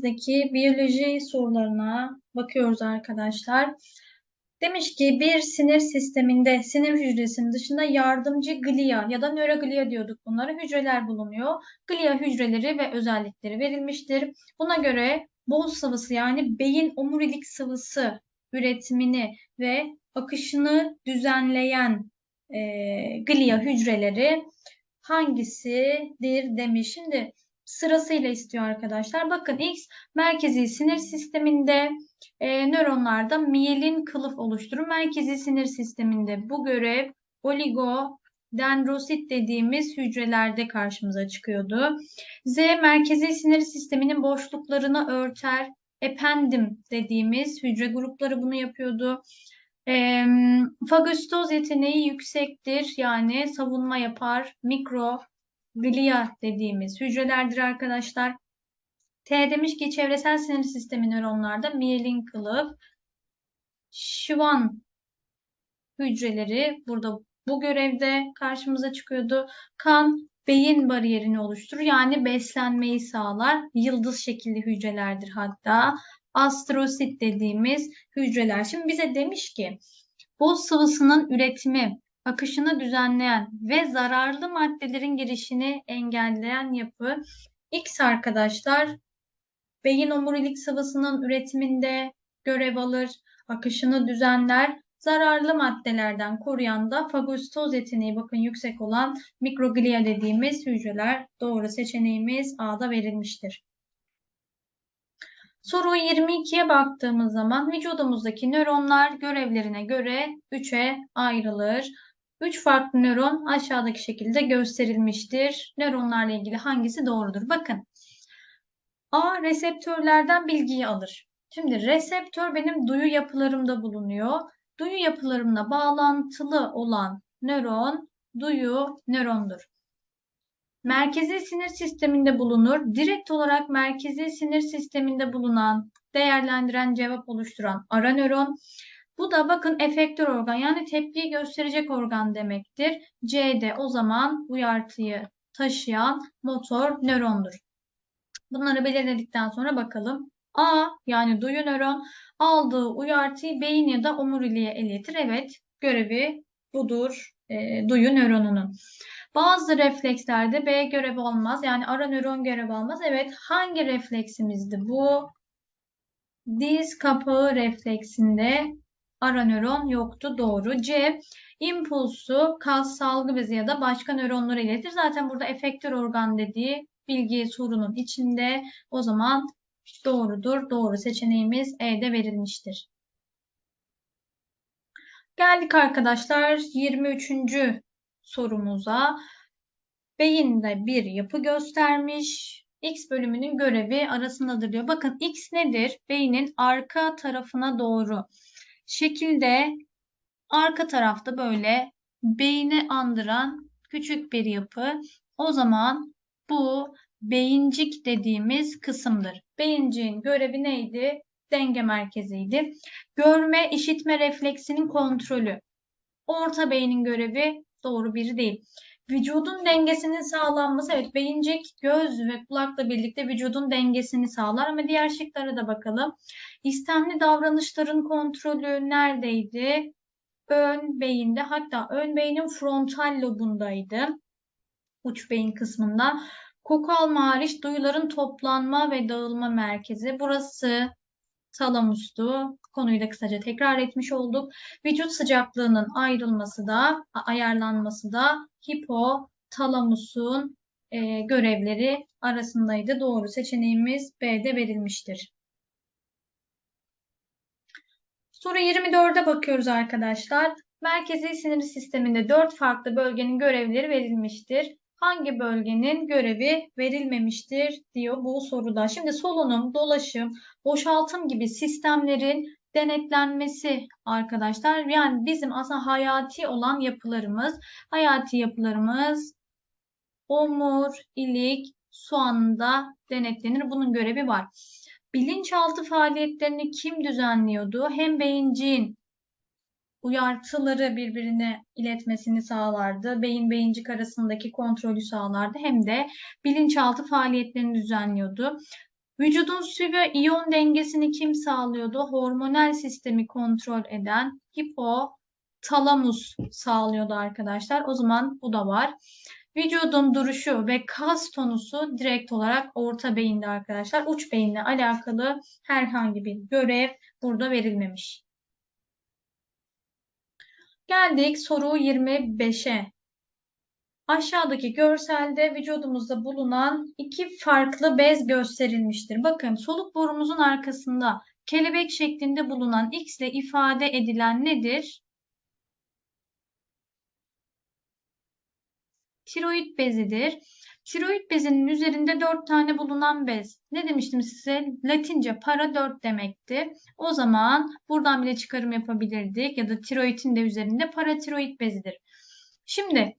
sayfamızdaki biyoloji sorularına bakıyoruz arkadaşlar. Demiş ki bir sinir sisteminde sinir hücresinin dışında yardımcı glia ya da nöroglia diyorduk bunlara hücreler bulunuyor. Glia hücreleri ve özellikleri verilmiştir. Buna göre bol sıvısı yani beyin omurilik sıvısı üretimini ve akışını düzenleyen e, glia hücreleri hangisidir demiş. Şimdi sırasıyla istiyor arkadaşlar. Bakın X merkezi sinir sisteminde e, nöronlarda miyelin kılıf oluşturur. Merkezi sinir sisteminde bu görev oligo dendrosit dediğimiz hücrelerde karşımıza çıkıyordu. Z merkezi sinir sisteminin boşluklarını örter. Ependim dediğimiz hücre grupları bunu yapıyordu. E, fagostoz yeteneği yüksektir. Yani savunma yapar. Mikro glia dediğimiz hücrelerdir arkadaşlar. T demiş ki çevresel sinir sistemi nöronlarda miyelin kılıf, Schwann hücreleri burada bu görevde karşımıza çıkıyordu. Kan beyin bariyerini oluşturur. Yani beslenmeyi sağlar. Yıldız şekilli hücrelerdir hatta. Astrosit dediğimiz hücreler. Şimdi bize demiş ki bu sıvısının üretimi, akışını düzenleyen ve zararlı maddelerin girişini engelleyen yapı X arkadaşlar beyin omurilik sıvısının üretiminde görev alır, akışını düzenler, zararlı maddelerden koruyan da fagostoz yeteneği bakın yüksek olan mikroglia dediğimiz hücreler doğru seçeneğimiz A'da verilmiştir. Soru 22'ye baktığımız zaman vücudumuzdaki nöronlar görevlerine göre 3'e ayrılır. 3 farklı nöron aşağıdaki şekilde gösterilmiştir. Nöronlarla ilgili hangisi doğrudur? Bakın. A reseptörlerden bilgiyi alır. Şimdi reseptör benim duyu yapılarımda bulunuyor. Duyu yapılarımla bağlantılı olan nöron duyu nörondur. Merkezi sinir sisteminde bulunur. Direkt olarak merkezi sinir sisteminde bulunan, değerlendiren, cevap oluşturan ara nöron. Bu da bakın efektör organ yani tepkiyi gösterecek organ demektir. C'de o zaman uyartıyı taşıyan motor nörondur. Bunları belirledikten sonra bakalım. A yani duyu nöron aldığı uyartıyı beyin ya da omuriliğe iletir. Evet görevi budur e, duyu nöronunun. Bazı reflekslerde B görevi olmaz. Yani ara nöron görev almaz. Evet hangi refleksimizdi bu? Diz kapağı refleksinde ara nöron yoktu. Doğru. C. impulsu kas salgı bezi ya da başka nöronlara iletir. Zaten burada efektör organ dediği bilgi sorunun içinde. O zaman doğrudur. Doğru seçeneğimiz E'de verilmiştir. Geldik arkadaşlar 23. sorumuza. Beyinde bir yapı göstermiş. X bölümünün görevi arasındadır diyor. Bakın X nedir? Beynin arka tarafına doğru şekilde arka tarafta böyle beyni andıran küçük bir yapı. O zaman bu beyincik dediğimiz kısımdır. Beyinciğin görevi neydi? Denge merkeziydi. Görme, işitme refleksinin kontrolü. Orta beynin görevi doğru biri değil. Vücudun dengesinin sağlanması, evet beyincik göz ve kulakla birlikte vücudun dengesini sağlar ama diğer şıklara da bakalım. İstemli davranışların kontrolü neredeydi? Ön beyinde hatta ön beynin frontal lobundaydı. Uç beyin kısmında. Koku alma hariç duyuların toplanma ve dağılma merkezi. Burası talamustu. Konuyu da kısaca tekrar etmiş olduk. Vücut sıcaklığının ayrılması da, ayarlanması da hipotalamusun e, görevleri arasındaydı. Doğru seçeneğimiz B'de verilmiştir. Soru 24'e bakıyoruz arkadaşlar. Merkezi sinir sisteminde 4 farklı bölgenin görevleri verilmiştir. Hangi bölgenin görevi verilmemiştir diyor bu soruda. Şimdi solunum, dolaşım, boşaltım gibi sistemlerin denetlenmesi arkadaşlar. Yani bizim aslında hayati olan yapılarımız, hayati yapılarımız omur, ilik, soğanında denetlenir. Bunun görevi var. Bilinçaltı faaliyetlerini kim düzenliyordu? Hem beyinciğin uyartıları birbirine iletmesini sağlardı. Beyin beyincik arasındaki kontrolü sağlardı. Hem de bilinçaltı faaliyetlerini düzenliyordu. Vücudun su ve iyon dengesini kim sağlıyordu? Hormonal sistemi kontrol eden hipotalamus sağlıyordu arkadaşlar. O zaman bu da var. Vücudun duruşu ve kas tonusu direkt olarak orta beyinde arkadaşlar. Uç beyinle alakalı herhangi bir görev burada verilmemiş. Geldik soru 25'e. Aşağıdaki görselde vücudumuzda bulunan iki farklı bez gösterilmiştir. Bakın soluk borumuzun arkasında kelebek şeklinde bulunan X ile ifade edilen nedir? Tiroid bezidir. Tiroid bezinin üzerinde dört tane bulunan bez. Ne demiştim size? Latince para dört demekti. O zaman buradan bile çıkarım yapabilirdik. Ya da tiroidin de üzerinde paratiroid bezidir. Şimdi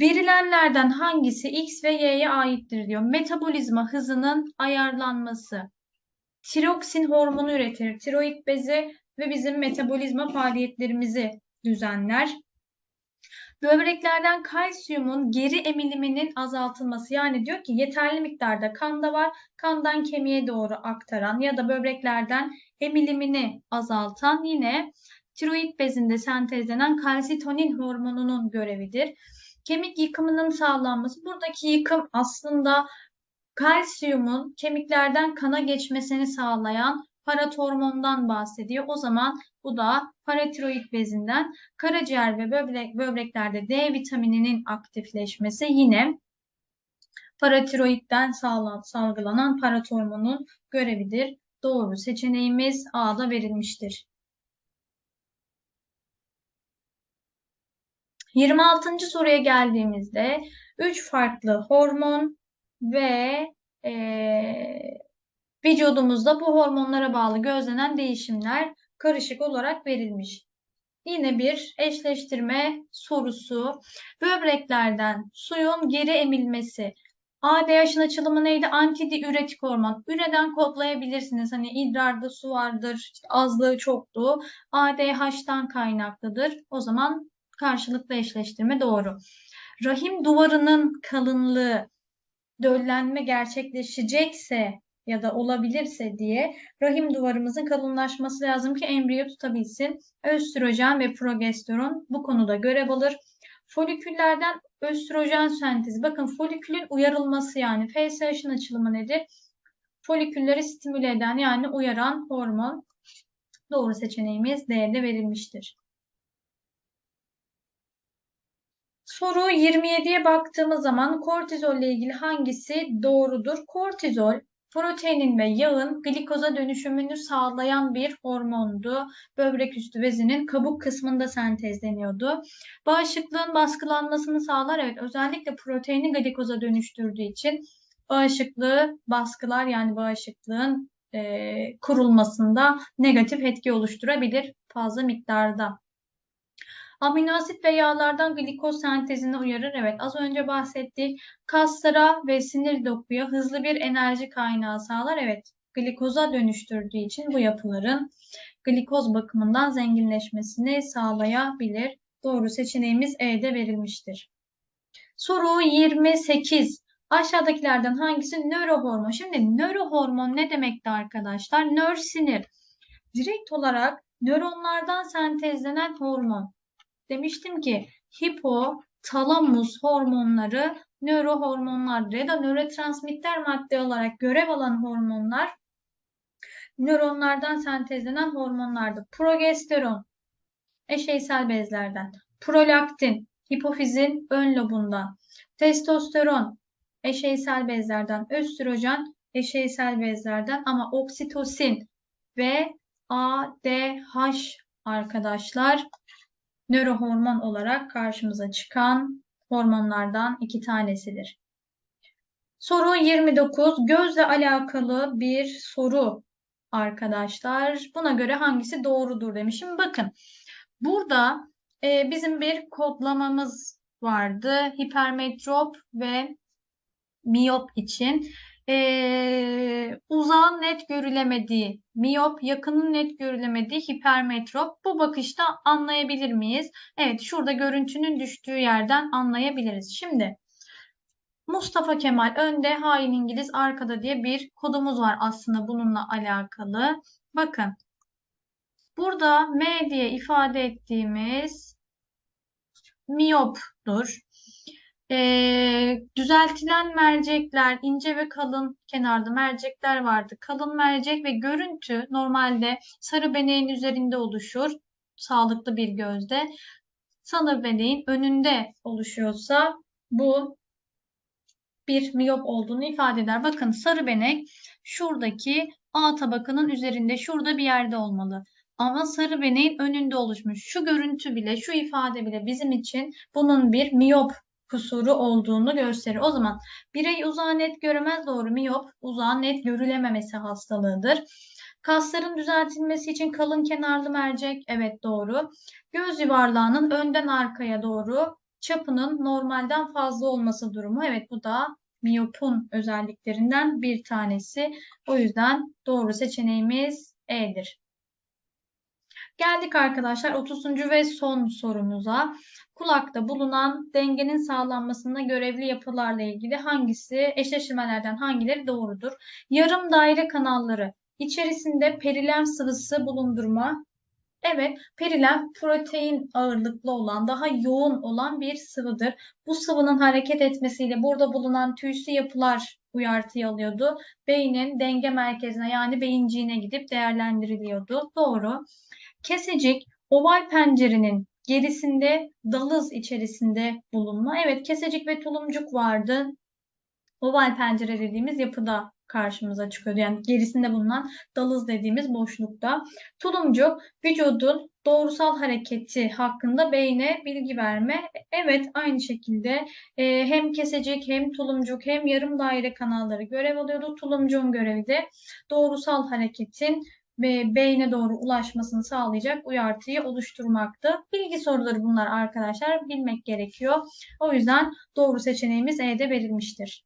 verilenlerden hangisi X ve Y'ye aittir diyor. Metabolizma hızının ayarlanması. Tiroksin hormonu üretir. Tiroid bezi ve bizim metabolizma faaliyetlerimizi düzenler. Böbreklerden kalsiyumun geri emiliminin azaltılması yani diyor ki yeterli miktarda kanda var kandan kemiğe doğru aktaran ya da böbreklerden emilimini azaltan yine tiroid bezinde sentezlenen kalsitonin hormonunun görevidir. Kemik yıkımının sağlanması buradaki yıkım aslında kalsiyumun kemiklerden kana geçmesini sağlayan paratormondan bahsediyor. O zaman bu da paratiroid bezinden karaciğer ve böbrek, böbreklerde D vitamininin aktifleşmesi yine paratiroidden salgılanan paratormonun görevidir. Doğru seçeneğimiz A'da verilmiştir. 26. soruya geldiğimizde 3 farklı hormon ve e, vücudumuzda bu hormonlara bağlı gözlenen değişimler karışık olarak verilmiş. Yine bir eşleştirme sorusu. Böbreklerden suyun geri emilmesi. ADH'ın açılımı neydi? Antidiüretik hormon. Üreden kodlayabilirsiniz. Hani idrarda su vardır, azlığı çokluğu. ADH'tan kaynaklıdır. O zaman karşılıklı eşleştirme doğru. Rahim duvarının kalınlığı döllenme gerçekleşecekse ya da olabilirse diye rahim duvarımızın kalınlaşması lazım ki embriyo tutabilsin. Östrojen ve progesteron bu konuda görev alır. Foliküllerden östrojen sentezi. Bakın folikülün uyarılması yani FSH'ın açılımı nedir? Folikülleri stimüle eden yani uyaran hormon. Doğru seçeneğimiz D'de verilmiştir. Soru 27'ye baktığımız zaman kortizol ile ilgili hangisi doğrudur? Kortizol proteinin ve yağın glikoza dönüşümünü sağlayan bir hormondu. Böbrek üstü bezinin kabuk kısmında sentezleniyordu. Bağışıklığın baskılanmasını sağlar. Evet özellikle proteini glikoza dönüştürdüğü için bağışıklığı baskılar yani bağışıklığın e, kurulmasında negatif etki oluşturabilir fazla miktarda. Amino asit ve yağlardan glikoz sentezini uyarır. Evet az önce bahsettik. Kaslara ve sinir dokuya hızlı bir enerji kaynağı sağlar. Evet glikoza dönüştürdüğü için bu yapıların glikoz bakımından zenginleşmesini sağlayabilir. Doğru seçeneğimiz E'de verilmiştir. Soru 28. Aşağıdakilerden hangisi nörohormon? Şimdi nörohormon ne demekti arkadaşlar? Nör sinir. Direkt olarak nöronlardan sentezlenen hormon demiştim ki hipotalamus hormonları nörohormonlardır ya da nörotransmitter madde olarak görev alan hormonlar nöronlardan sentezlenen hormonlardır. Progesteron eşeysel bezlerden, prolaktin hipofizin ön lobundan, testosteron eşeysel bezlerden, östrojen eşeysel bezlerden. Ama oksitosin ve ADH arkadaşlar nörohormon olarak karşımıza çıkan hormonlardan iki tanesidir. Soru 29. Gözle alakalı bir soru arkadaşlar. Buna göre hangisi doğrudur demişim. Bakın burada e, bizim bir kodlamamız vardı. Hipermetrop ve miyop için e, uzağın net görülemediği, miyop, yakının net görülemediği hipermetrop. Bu bakışta anlayabilir miyiz? Evet, şurada görüntünün düştüğü yerden anlayabiliriz. Şimdi Mustafa Kemal önde, hain İngiliz arkada diye bir kodumuz var aslında bununla alakalı. Bakın. Burada M diye ifade ettiğimiz miyoptur. Ee, düzeltilen mercekler, ince ve kalın kenarda mercekler vardı. Kalın mercek ve görüntü normalde sarı beneğin üzerinde oluşur. Sağlıklı bir gözde. Sarı beneğin önünde oluşuyorsa bu bir miyop olduğunu ifade eder. Bakın sarı benek şuradaki A tabakının üzerinde şurada bir yerde olmalı. Ama sarı beneğin önünde oluşmuş. Şu görüntü bile, şu ifade bile bizim için bunun bir miyop kusuru olduğunu gösterir. O zaman birey uzağı net göremez doğru miyop uzağı net görülememesi hastalığıdır. Kasların düzeltilmesi için kalın kenarlı mercek evet doğru. Göz yuvarlağının önden arkaya doğru çapının normalden fazla olması durumu. Evet bu da miyopun özelliklerinden bir tanesi. O yüzden doğru seçeneğimiz E'dir. Geldik arkadaşlar 30. ve son sorumuza. Kulakta bulunan dengenin sağlanmasında görevli yapılarla ilgili hangisi eşleştirmelerden hangileri doğrudur? Yarım daire kanalları içerisinde perilen sıvısı bulundurma. Evet, perilen protein ağırlıklı olan, daha yoğun olan bir sıvıdır. Bu sıvının hareket etmesiyle burada bulunan tüysü yapılar uyartıyı alıyordu. Beynin denge merkezine yani beyinciğine gidip değerlendiriliyordu. Doğru. Kesecik oval pencerenin gerisinde dalız içerisinde bulunma. Evet kesecik ve tulumcuk vardı. Oval pencere dediğimiz yapıda karşımıza çıkıyordu. Yani gerisinde bulunan dalız dediğimiz boşlukta. Tulumcuk vücudun doğrusal hareketi hakkında beyne bilgi verme. Evet aynı şekilde e, hem kesecik hem tulumcuk hem yarım daire kanalları görev alıyordu. Tulumcuğun görevi de doğrusal hareketin ve beyne doğru ulaşmasını sağlayacak uyartıyı oluşturmaktı. Bilgi soruları bunlar arkadaşlar bilmek gerekiyor. O yüzden doğru seçeneğimiz E'de verilmiştir.